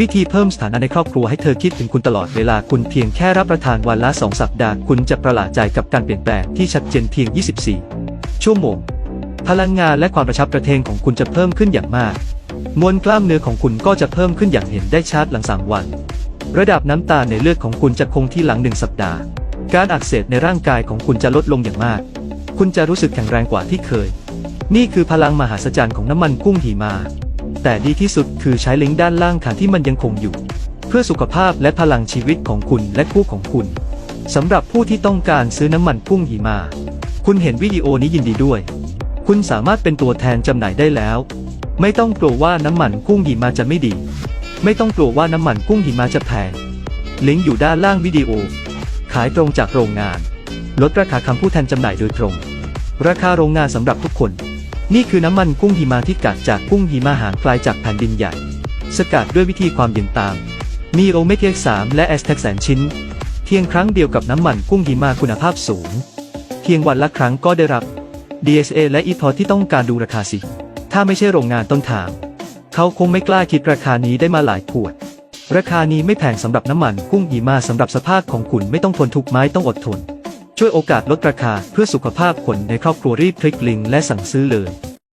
วิธีเพิ่มสถานะในครอบครัวให้เธอคิดถึงคุณตลอดเวลาคุณเพียงแค่รับประทานวันละ 2 สัปดาห์ คุณจะประหลาดใจกับการเปลี่ยนแปลงที่ชัดเจนเพียง 24 ชั่วโมง พลังงานและความประชับประเทงของคุณจะเพิ่มขึ้นอย่างมาก มวลกล้ามเนื้อของคุณก็จะเพิ่มขึ้นอย่างเห็นได้ชัดหลังสามวัน ระดับน้ำตาลในเลือดของคุณจะคงที่หลังหนึ่งสัปดาห์ การอักเสบในร่างกายของคุณจะลดลงอย่างมาก คุณจะรู้สึกแข็งแรงกว่าที่เคย นี่คือพลังมหาศจรรย์ของน้ำมันกุ้งหิมา แต่ดีที่สุดคือใช้ลิงก์ด้านล่างค่ะที่มันยังคงอยู่ เพื่อสุขภาพและพลังชีวิตของคุณและคู่ของคุณสำหรับผู้ที่ต้องการซื้อน้ำมันกุ้งหิมา คุณเห็นวิดีโอนี้ยินดีด้วย คุณสามารถเป็นตัวแทนจำหน่ายได้แล้ว ไม่ต้องกลัวว่าน้ำมันกุ้งหิมาจะไม่ดี ไม่ต้องกลัวว่าน้ำมันกุ้งหิมาจะแพงลิงก์อยู่ด้านล่างวิดีโอ ขายตรงจากโรงงาน ลดราคาคำผู้แทนจำหน่ายโดยตรง ราคาโรงงานสำหรับทุกคน นี่คือน้ำมันกุ้งหิมาที่กัดจากกุ้งหิมาหางปลายจากแผ่นดินใหญ่ สกัดด้วยวิธีความเย็นตาม มีโอเมก้า3และแอสเท็กแสนชิ้น เพียงครั้งเดียวกับน้ำมันกุ้งหิมาคุณภาพสูง เพียงวันละครั้งก็ได้รับ DSA และ e p o ที่ต้องการดูราคาสิ ถ้าไม่ใช่โรงงานต้นทาง เขาคงไม่กล้าคิดราคานี้ได้มาหลายขวด ราคานี้ไม่แพงสำหรับน้ำมันกุ้งหิมาสำหรับสภาพของคุณไม่ต้องทนทุกไม้ต้องอดทน ช่วยโอกาสลดราคาเพื่อสุขภาพคนในครอบครัวรีบคลิกลิงก์และสั่งซื้อเลย